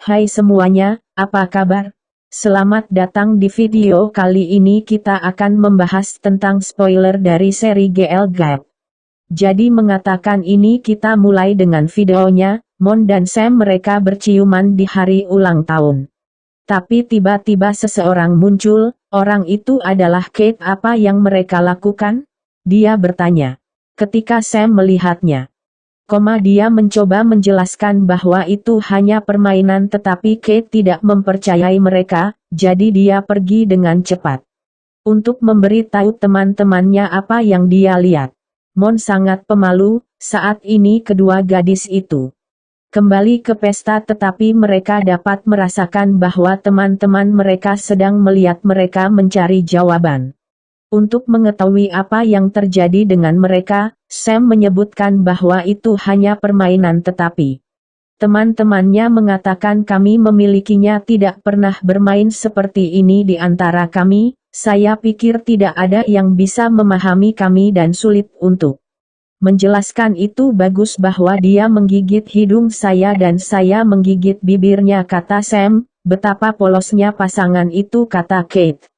Hai semuanya, apa kabar? Selamat datang di video kali ini kita akan membahas tentang spoiler dari seri GL Gap. Jadi mengatakan ini kita mulai dengan videonya, Mon dan Sam mereka berciuman di hari ulang tahun. Tapi tiba-tiba seseorang muncul, orang itu adalah Kate apa yang mereka lakukan? Dia bertanya. Ketika Sam melihatnya koma dia mencoba menjelaskan bahwa itu hanya permainan tetapi Kate tidak mempercayai mereka, jadi dia pergi dengan cepat. Untuk memberitahu teman-temannya apa yang dia lihat. Mon sangat pemalu, saat ini kedua gadis itu kembali ke pesta tetapi mereka dapat merasakan bahwa teman-teman mereka sedang melihat mereka mencari jawaban. Untuk mengetahui apa yang terjadi dengan mereka, Sam menyebutkan bahwa itu hanya permainan tetapi. Teman-temannya mengatakan kami memilikinya tidak pernah bermain seperti ini di antara kami, saya pikir tidak ada yang bisa memahami kami dan sulit untuk menjelaskan itu. Bagus bahwa dia menggigit hidung saya dan saya menggigit bibirnya kata Sam, betapa polosnya pasangan itu kata Kate.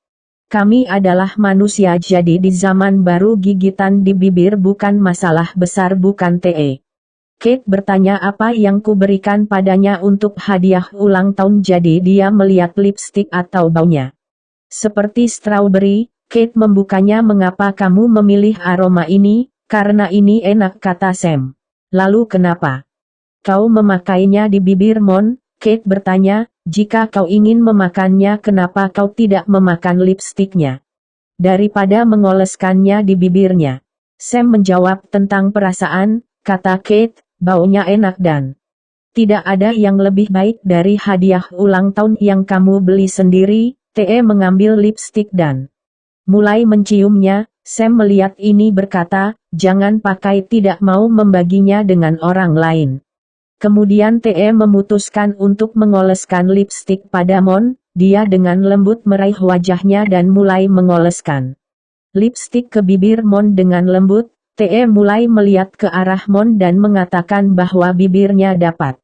Kami adalah manusia jadi di zaman baru gigitan di bibir bukan masalah besar bukan TE. Kate bertanya apa yang kuberikan padanya untuk hadiah ulang tahun jadi dia melihat lipstick atau baunya. Seperti strawberry, Kate membukanya mengapa kamu memilih aroma ini, karena ini enak kata Sam. Lalu kenapa? Kau memakainya di bibir Mon, Kate bertanya, jika kau ingin memakannya kenapa kau tidak memakan lipstiknya? Daripada mengoleskannya di bibirnya. Sam menjawab tentang perasaan, kata Kate, baunya enak dan tidak ada yang lebih baik dari hadiah ulang tahun yang kamu beli sendiri, TE mengambil lipstik dan mulai menciumnya, Sam melihat ini berkata, jangan pakai tidak mau membaginya dengan orang lain. Kemudian TE memutuskan untuk mengoleskan lipstik pada Mon, dia dengan lembut meraih wajahnya dan mulai mengoleskan lipstik ke bibir Mon dengan lembut, TE mulai melihat ke arah Mon dan mengatakan bahwa bibirnya dapat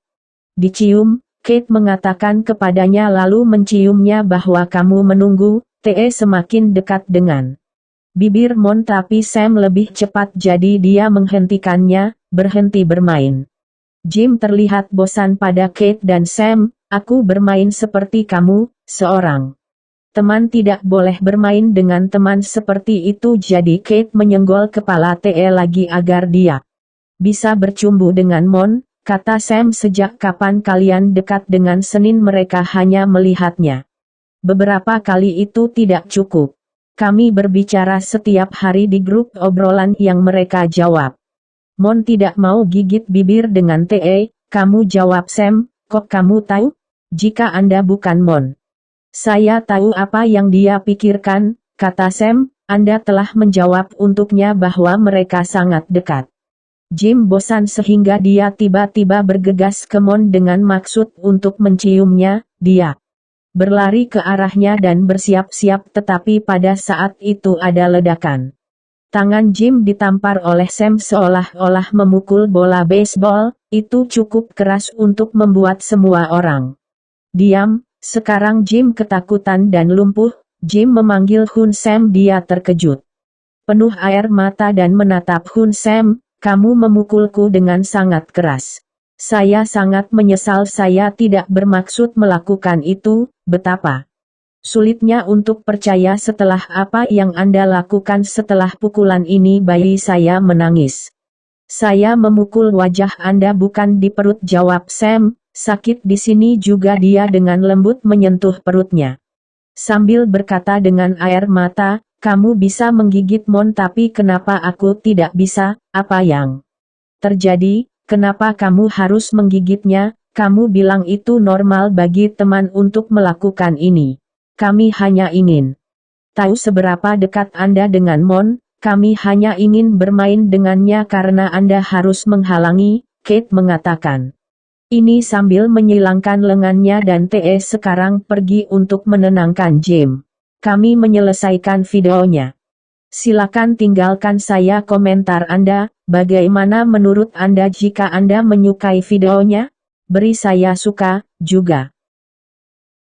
dicium, Kate mengatakan kepadanya lalu menciumnya bahwa kamu menunggu, TE semakin dekat dengan bibir Mon tapi Sam lebih cepat jadi dia menghentikannya, berhenti bermain. Jim terlihat bosan pada Kate dan Sam, aku bermain seperti kamu, seorang. Teman tidak boleh bermain dengan teman seperti itu jadi Kate menyenggol kepala TE lagi agar dia bisa bercumbu dengan Mon, kata Sam sejak kapan kalian dekat dengan Senin mereka hanya melihatnya. Beberapa kali itu tidak cukup. Kami berbicara setiap hari di grup obrolan yang mereka jawab. Mon tidak mau gigit bibir dengan TE, kamu jawab Sam, kok kamu tahu? Jika Anda bukan Mon. Saya tahu apa yang dia pikirkan, kata Sam, Anda telah menjawab untuknya bahwa mereka sangat dekat. Jim bosan sehingga dia tiba-tiba bergegas ke Mon dengan maksud untuk menciumnya, dia berlari ke arahnya dan bersiap-siap tetapi pada saat itu ada ledakan. Tangan Jim ditampar oleh Sam seolah-olah memukul bola baseball, itu cukup keras untuk membuat semua orang diam. Sekarang Jim ketakutan dan lumpuh, Jim memanggil Hun Sam dia terkejut. Penuh air mata dan menatap Hun Sam, kamu memukulku dengan sangat keras. Saya sangat menyesal saya tidak bermaksud melakukan itu, betapa Sulitnya untuk percaya setelah apa yang Anda lakukan setelah pukulan ini bayi saya menangis. Saya memukul wajah Anda bukan di perut jawab Sam, sakit di sini juga dia dengan lembut menyentuh perutnya. Sambil berkata dengan air mata, kamu bisa menggigit Mon tapi kenapa aku tidak bisa, apa yang terjadi, kenapa kamu harus menggigitnya, kamu bilang itu normal bagi teman untuk melakukan ini. Kami hanya ingin tahu seberapa dekat Anda dengan Mon, kami hanya ingin bermain dengannya karena Anda harus menghalangi, Kate mengatakan. Ini sambil menyilangkan lengannya dan TE sekarang pergi untuk menenangkan Jim. Kami menyelesaikan videonya. Silakan tinggalkan saya komentar Anda, bagaimana menurut Anda jika Anda menyukai videonya? beri saya suka, juga.